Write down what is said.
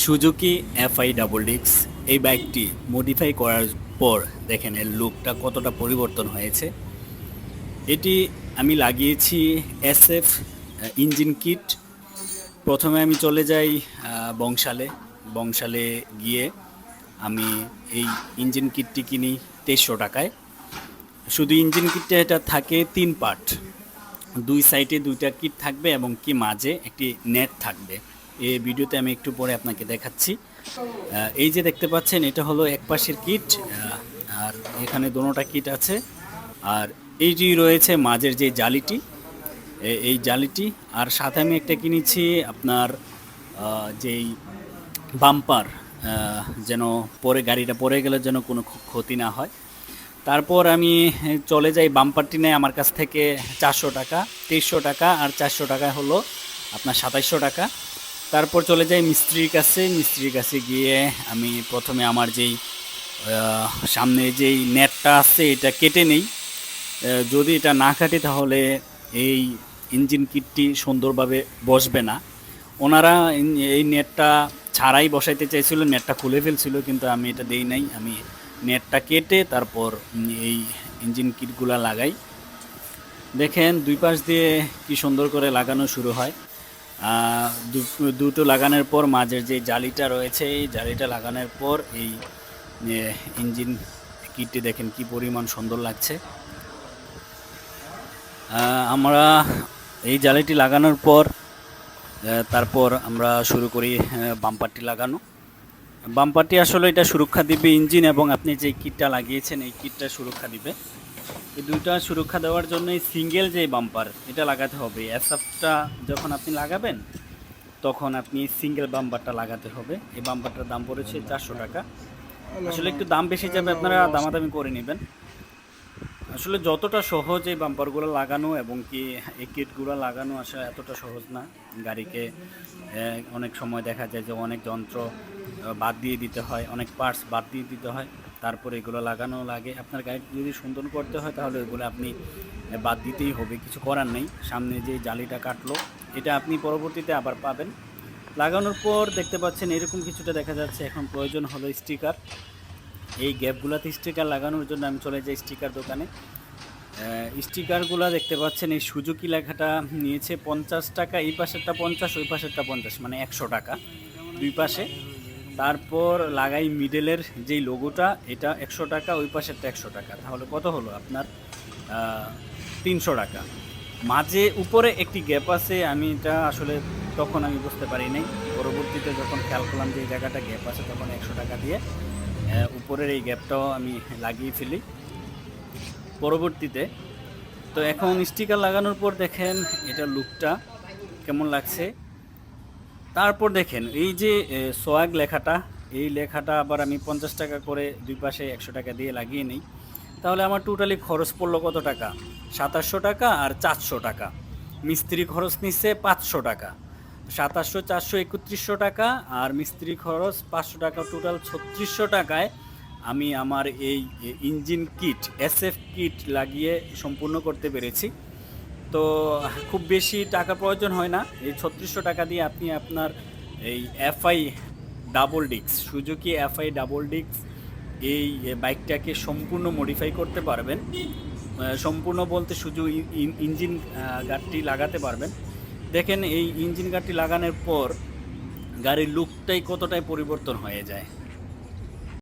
Suzuki FI double ডিক্স এই বাইকটি মডিফাই করার পর দেখেন এর লুকটা কতটা পরিবর্তন হয়েছে। এটি আমি লাগিয়েছি এসএফ ইঞ্জিন কিট প্রথমে আমি চলে যাই বংশালে। বংশালে গিয়ে আমি এই ইঞ্জিন কিটটি কিনি তেইশশো টাকায়। শুধু ইঞ্জিন কিটটা এটা থাকে তিন পার্ট দুই সাইডে দুইটা কিট থাকবে এবং কি মাঝে একটি নেট থাকবে। এই ভিডিওতে আমি একটু পরে আপনাকে দেখাচ্ছি। এই যে দেখতে পাচ্ছেন, এটা হলো এক পাশের কিট আর এখানে দোনোটা কিট আছে। আর এইটি রয়েছে মাঝের যে জালিটি। এই জালিটি, আর সাথে আমি একটা কিনেছি আপনার যেই বাম্পার যেন পরে গাড়িটা পরে গেলে যেন কোনো ক্ষতি না হয়। তারপর আমি চলে যাই বাম্পারটি নেয় আমার কাছ থেকে চারশো টাকা, তেইশশো টাকা, আর চারশো টাকা হলো আপনার সাতাইশশো টাকা। তারপর চলে যাই মিস্ত্রির কাছে। মিস্ত্রির কাছে গিয়ে আমি প্রথমে আমার যেই সামনে যেই নেটটা আছে, এটা কেটে নেই। যদি এটা না কাটে তাহলে এই ইঞ্জিন কিটটি সুন্দরভাবে বসবে না। ওনারা এই নেটটা ছাড়াই বসাইতে চাইছিল, নেটটা খুলে ফেলছিল, কিন্তু আমি এটা দেই নাই। আমি নেটটা কেটে তারপর এই ইঞ্জিন কিটগুলা লাগাই। দেখেন দুই পাশ দিয়ে কি সুন্দর করে লাগানো শুরু হয়। দুটো লাগানোর পর মাঝের যে জালিটা রয়েছে, এই জালিটা লাগানোর পর এই ইঞ্জিন কিটটি দেখেন কি পরিমাণ সুন্দর লাগছে। আমরা এই জালিটি লাগানোর পর তারপর আমরা শুরু করি বাম্পারটি লাগানো। বাম্পারটি আসলে এটা সুরক্ষা দিবে ইঞ্জিন এবং আপনি যে কিটটা লাগিয়েছেন, এই কিটটা সুরক্ষা দিবে। এই দুইটা সুরক্ষা দেওয়ার জন্য এই সিঙ্গেল যে বাম্পার এটা লাগাতে হবে। এসআপটা যখন আপনি লাগাবেন, তখন আপনি সিঙ্গেল বাম্পারটা লাগাতে হবে। এই বাম্পারটার দাম পড়েছে চারশো টাকা। আসলে একটু দাম বেশি যাবে, আপনারা দামাদামি করে নেবেন। আসলে যতটা সহজ এই বাম্পারগুলো লাগানো এবং কি এই কিটগুলো লাগানো আসলে এতটা সহজ না। গাড়িকে অনেক সময় দেখা যায় যে অনেক যন্ত্র বাদ দিয়ে দিতে হয়, অনেক পার্টস বাদ দিয়ে দিতে হয়। তারপরে এগুলো লাগানো লাগে। আপনার গাড়ি যদি সুন্দর করতে হয়, তাহলে এগুলো আপনি বাদ দিতেই হবে, কিছু করার নেই। সামনে যে জালিটা কাটলো, এটা আপনি পরবর্তীতে আবার পাবেন। লাগানোর পর দেখতে পাচ্ছেন এরকম কিছুটা দেখা যাচ্ছে। এখন প্রয়োজন হলো স্টিকার। এই গ্যাপগুলোতে স্টিকার লাগানোর জন্য আমি চলে যাই স্টিকার দোকানে। স্টিকারগুলো দেখতে পাচ্ছেন, এই সুজুকি লেখাটা নিয়েছে পঞ্চাশ টাকা, এই পাশেরটা পঞ্চাশ, ওই পাশেরটা পঞ্চাশ মানে একশো টাকা। দুই পাশে। তারপর লাগাই মিডলের যেই লোগোটা এটা একশো টাকা, ওই পাশেরটা একশো টাকা। তাহলে কত হলো আপনার? তিনশো টাকা। মাঝে উপরে একটি গ্যাপ আছে, আমি এটা আসলে তখন আমি বুঝতে পারি নাই। পরবর্তীতে যখন খেয়াল করলাম যে এই জায়গাটা গ্যাপ আছে, তখন একশো টাকা দিয়ে উপরের এই গ্যাপটাও আমি লাগিয়ে ফেলি। পরবর্তীতে, তো এখন স্টিকার লাগানোর পর দেখেন, এটা লুকটা কেমন লাগছে? তারপর দেখেন, এই যে সোয়াগ লেখাটা, এই লেখাটা আবার আমি পঞ্চাশ টাকা করে দুই পাশে একশো টাকা দিয়ে লাগিয়ে নিই। তাহলে আমার টোটালি খরচ পড়ল কত টাকা? সাতাশশো টাকা আর চারশো টাকা। মিস্ত্রি খরচ নিচ্ছে পাঁচশো টাকা। সাতাশশো, চারশো, একত্রিশশো টাকা আর মিস্ত্রি খরচ পাঁচশো টাকা, টোটাল ছত্রিশশো টাকায় আমি আমার এই ইঞ্জিন কিট, এসএফ কিট লাগিয়ে সম্পূর্ণ করতে পেরেছি। তো খুব বেশি টাকা প্রয়োজন হয় না। এই ছত্রিশশো টাকা দিয়ে আপনি আপনার এই এফআই ডাবল ডিক্স সুজুকি এফআই ডাবল ডিক্স এই বাইকটাকে সম্পূর্ণ মডিফাই করতে পারবেন। সম্পূর্ণ বলতে শুধু ইঞ্জিন আহ, গার্ডটি লাগাতে পারবেন। দেখেন এই ইঞ্জিন গার্ডটি লাগানোর পর গাড়ির লুকটাই কতটাই পরিবর্তন হয়ে যায়।